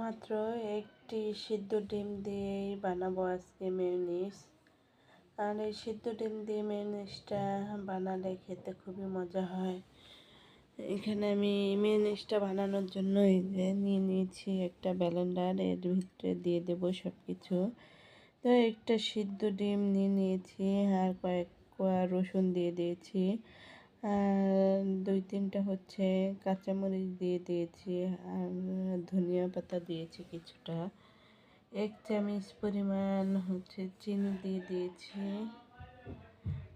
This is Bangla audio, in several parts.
মাত্র একটি সিদ্ধ ডিম দিয়েই বানাবো আজকে মেয়নিস আর এই সিদ্ধ ডিম দিয়ে মেয়নিসটা বানালে খেতে খুবই মজা হয়। এখানে আমি মেয়নিসটা বানানোর জন্য এই যে নিয়ে নিয়েছি একটা ব্যালেন্ডার, এর ভিতরে দিয়ে দেব সব কিছু তো একটা সিদ্ধ ডিম নিয়ে নিয়েছি আর কয়েক কোয়া রসুন দিয়ে দিয়েছি। দুই তিনটা হচ্ছে কাঁচামরিচ দিয়ে দিয়েছি আর ধনিয়া পাতা দিয়েছি কিছুটা। এক চামচ পরিমাণ হচ্ছে চিনি দিয়ে দিয়েছি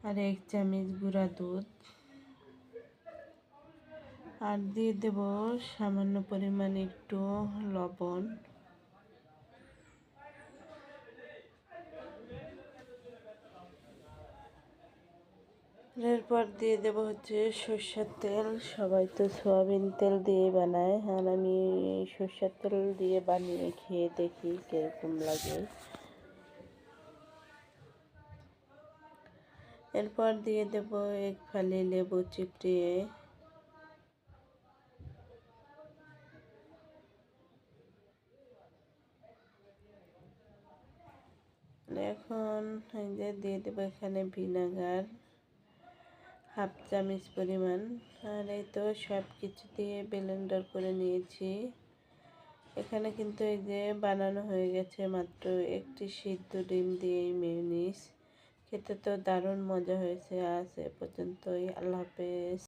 আর এক চামচ গুঁড়া দুধ। আর দিয়ে দেব সামান্য পরিমাণ একটু লবণ। এরপর দিয়ে দেব হচ্ছে সর্ষের তেল। সবাই তো সোয়াবিন তেল দিয়ে বানায়। আর আমি সর্ষের তেল দিয়ে বানিয়ে খেয়ে দেখি কীরকম লাগে। এরপর দিয়ে দেব এক ফালি লেবু চিপড়িয়ে এখন দিয়ে দেবো এখানে ভিনেগার। হাফ চামচ পরিমাণ। আর এই তো সব কিছু দিয়ে ব্লেন্ডার করে নিয়েছি। এখানে কিন্তু এই যে বানানো হয়ে গেছে মাত্র একটি সিদ্ধ ডিম দিয়ে মেয়নিস খেতে তো দারুণ মজা হয়েছে। আজ এ পর্যন্তই। আল্লাহ হাফেজ।